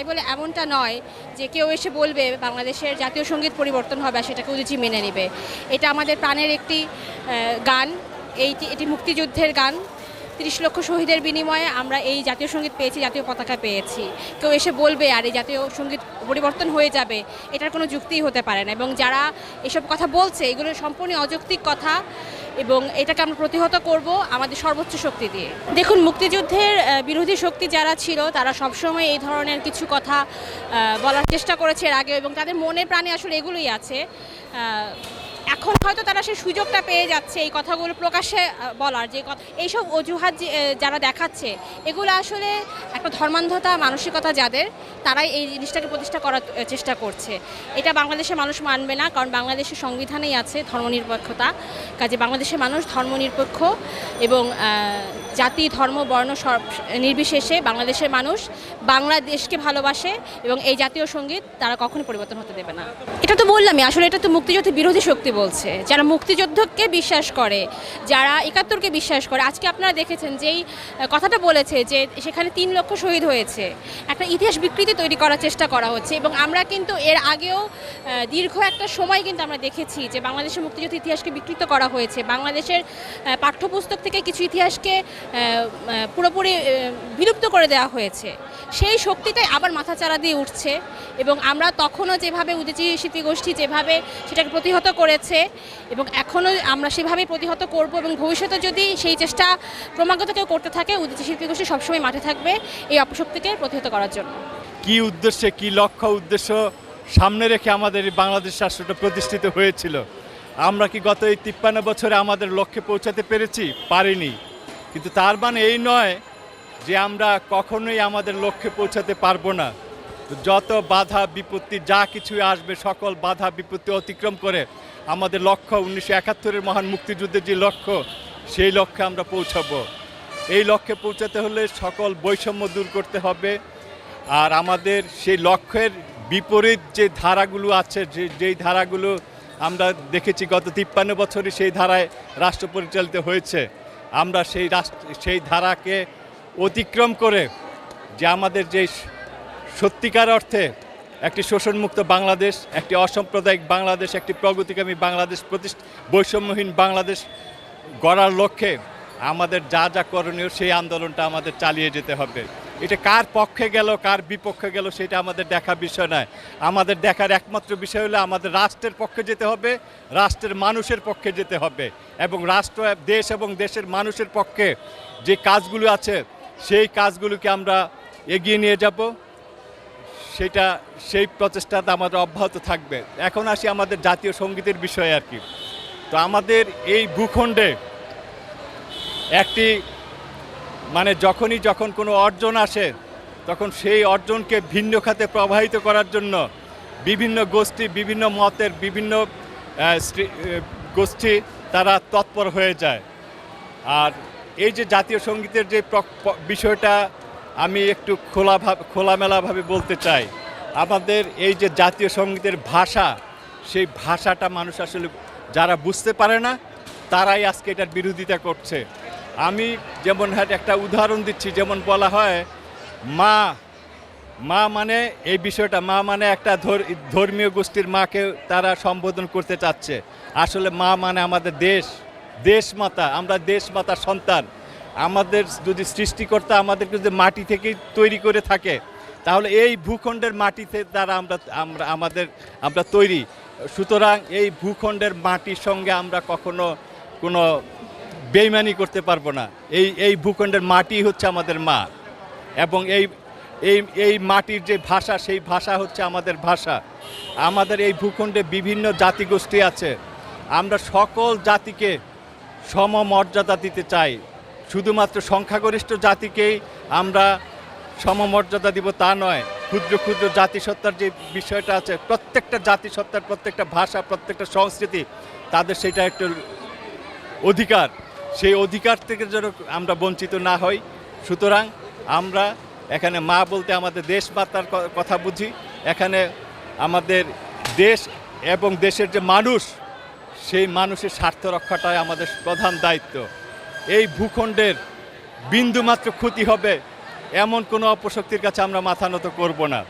তাই বলে এমনটা নয় যে কেউ এসে বলবে বাংলাদেশের জাতীয় সংগীত পরিবর্তন হবে আর সেটাকে উদিচি মেনে নেবে। এটা আমাদের প্রাণের একটি গান। এইটি, এটি মুক্তিযুদ্ধের গান। তিরিশ লক্ষ শহীদের বিনিময়ে আমরা এই জাতীয় সংগীত পেয়েছি, জাতীয় পতাকা পেয়েছি। কেউ এসে বলবে, আর, এই জাতীয় সংগীত পরিবর্তন হয়ে যাবে। এটার কোনো যুক্তিই হতে পারে না। এবং যারা এসব কথা বলছে, এগুলো সম্পূর্ণ অযৌক্তিক কথা। এবং এটাকে আমরা প্রতিহত করব আমাদের সর্বোচ্চ শক্তি দিয়ে। দেখুন, মুক্তিযুদ্ধের বিরোধী শক্তি যারা ছিল, তারা সবসময় এই ধরনের কিছু কথা বলার চেষ্টা করেছে এর আগে এবং তাদের মনে প্রাণে আসলে এগুলোই আছে। এখন হয়তো তারা সেই সুযোগটা পেয়ে যাচ্ছে এই কথাগুলো প্রকাশ্যে বলার যে এইসব অজুহাত যারা দেখাচ্ছে, এগুলো আসলে একটা ধর্মান্ধতা, মানসিকতা যাদের, তারাই এই জিনিসটাকে প্রতিষ্ঠা করার চেষ্টা করছে। এটা বাংলাদেশের মানুষ মানবে না, কারণ বাংলাদেশের সংবিধানেই আছে ধর্মনিরপেক্ষতা। কাজে বাংলাদেশের মানুষ ধর্মনিরপেক্ষ এবং জাতি, ধর্ম, বর্ণ সব নির্বিশেষে বাংলাদেশের মানুষ বাংলাদেশকে ভালোবাসে এবং এই জাতীয় সংগীত তারা কখনো পরিবর্তন হতে দেবে না। এটা তো বললামই, আসলে এটা তো মুক্তিযুদ্ধের বিরোধী শক্তি বলছে, যারা মুক্তিযুদ্ধকে বিশ্বাস করে, যারা একাত্তরকে বিশ্বাস করে। আজকে আপনারা দেখেছেন যেই কথাটা বলেছে যে সেখানে তিন লক্ষ শহীদ হয়েছে। একটা ইতিহাস বিকৃতি তৈরি করার চেষ্টা করা হচ্ছে এবং আমরা কিন্তু এর আগেও দীর্ঘ একটা সময় কিন্তু আমরা দেখেছি যে বাংলাদেশের মুক্তিযুদ্ধ ইতিহাসকে বিকৃত করা হয়েছে। বাংলাদেশের পাঠ্যপুস্তক থেকে কিছু ইতিহাসকে পুরোপুরি বিলুপ্ত করে দেওয়া হয়েছে। সেই শক্তিটাই আবার মাথাচাড়া দিয়ে উঠছে এবং আমরা তখনও যেভাবে উদিচি গোষ্ঠী যেভাবে সেটাকে প্রতিহত করেছে এবং এখনও আমরা সেভাবেই প্রতিহত করব এবং ভবিষ্যতে যদি সেই চেষ্টা ক্রমাগত কেউ করতে থাকে উদিচি শিল্পী গোষ্ঠী সবসময় মাঠে থাকবে এই অপশক্তিকে প্রতিহত করার জন্য। কি উদ্দেশ্যে, কি লক্ষ্য, উদ্দেশ্য সামনে রেখে আমাদের বাংলাদেশ রাষ্ট্রটা প্রতিষ্ঠিত হয়েছিল? আমরা কি গত এই তিপ্পান্ন বছরে আমাদের লক্ষ্যে পৌঁছাতে পেরেছি? পারিনি। কিন্তু তার মানে এই নয় যে আমরা কখনোই আমাদের লক্ষ্যে পৌঁছাতে পারব না। যত বাধা বিপত্তি, যা কিছু আসবে, সকল বাধা বিপত্তি অতিক্রম করে আমাদের লক্ষ্য উনিশশো একাত্তরের মহান মুক্তিযুদ্ধের যে লক্ষ্য, সেই লক্ষ্যে আমরা পৌঁছাবো। এই লক্ষ্যে পৌঁছাতে হলে সকল বৈষম্য দূর করতে হবে আর আমাদের সেই লক্ষ্যের বিপরীত যে ধারাগুলো আছে, যে, যেই ধারাগুলো আমরা দেখেছি গত তিপ্পান্ন বছরে সেই ধারায় রাষ্ট্র পরিচালিত হয়েছে। আমরা সেই রাষ্ট্র, সেই ধারাকে অতিক্রম করে যে আমাদের যে সত্যিকার অর্থে একটি শোষণমুক্ত বাংলাদেশ, একটি অসাম্প্রদায়িক বাংলাদেশ, একটি প্রগতিকামী বাংলাদেশ, প্রতিষ্ঠ বৈষম্যহীন বাংলাদেশ গড়ার লক্ষ্যে আমাদের যা যা করণীয় সেই আন্দোলনটা আমাদের চালিয়ে যেতে হবে। এটা কার পক্ষে গেল, কার বিপক্ষে গেল সেটা আমাদের দেখা বিষয় নয়। আমাদের দেখার একমাত্র বিষয় হলো আমাদের রাষ্ট্রের পক্ষে যেতে হবে, রাষ্ট্রের মানুষের পক্ষে যেতে হবে এবং রাষ্ট্র, দেশ এবং দেশের মানুষের পক্ষে যে কাজগুলো আছে, সেই কাজগুলোকে আমরা এগিয়ে নিয়ে যাব। সেটা, সেই প্রচেষ্টাটা আমাদের অব্যাহত থাকবে। এখন আসি আমাদের জাতীয় সঙ্গীতের বিষয়ে আর কি। তো আমাদের এই ভূখণ্ডে একটি মানে যখনই যখন কোনো অর্জন আসে, তখন সেই অর্জনকে ভিন্ন খাতে প্রবাহিত করার জন্য বিভিন্ন গোষ্ঠী, বিভিন্ন মতের, বিভিন্ন গোষ্ঠী তারা তৎপর হয়ে যায়। আর এই যে জাতীয় সঙ্গীতের যে বিষয়টা আমি একটু খোলা খোলামেলাভাবে বলতে চাই। আমাদের এই যে জাতীয় সঙ্গীতের ভাষা, সেই ভাষাটা মানুষ আসলে যারা বুঝতে পারে না, তারাই আজকে এটার বিরোধিতা করছে। আমি যেমন হ্যাঁ একটা উদাহরণ দিচ্ছি, যেমন বলা হয়, মা মা মানে এই বিষয়টা, মা মানে একটা ধর- ধর্মীয় গোষ্ঠীর মাকে তারা সম্বোধন করতে চাচ্ছে। আসলে মা মানে আমাদের দেশ দেশ মাতা আমরা দেশ মাতার সন্তান। আমাদের যদি সৃষ্টিকর্তা আমাদেরকে যদি মাটি থেকে তৈরি করে থাকে, তাহলে এই ভূখণ্ডের মাটিতে দ্বারা আমরা আমরা, আমাদের, আমরা তৈরি। সুতরাং এই ভূখণ্ডের মাটির সঙ্গে আমরা কখনো কোনো বেইমানি করতে পারব না। এই এই ভূখণ্ডের মাটি হচ্ছে আমাদের মা। এবং এই এই এই মাটির যে ভাষা, সেই ভাষা হচ্ছে আমাদের ভাষা। আমাদের এই ভূখণ্ডে বিভিন্ন জাতিগোষ্ঠী আছে। আমরা সকল জাতিকে সমমর্যাদা দিতে চাই। শুধুমাত্র সংখ্যাগরিষ্ঠ জাতিকেই আমরা সমমর্যাদা দিব তা নয়, ক্ষুদ্র ক্ষুদ্র জাতিসত্তার যে বিষয়টা আছে, প্রত্যেকটা জাতিসত্তার প্রত্যেকটা ভাষা, প্রত্যেকটা সংস্কৃতি, তাদের সেটা একটা অধিকার। সেই অধিকার থেকে যেন আমরা বঞ্চিত না হই। সুতরাং আমরা এখানে মা বলতে আমাদের দেশ মাতার কথা বুঝি। এখানে আমাদের দেশ এবং দেশের যে মানুষ, সেই মানুষের স্বার্থ রক্ষাটাই আমাদের প্রধান দায়িত্ব। এই ভূখণ্ডের বিন্দুমাত্র ক্ষতি হবে এমন কোনো অপশক্তির কাছে আমরা মাথা নত করব না।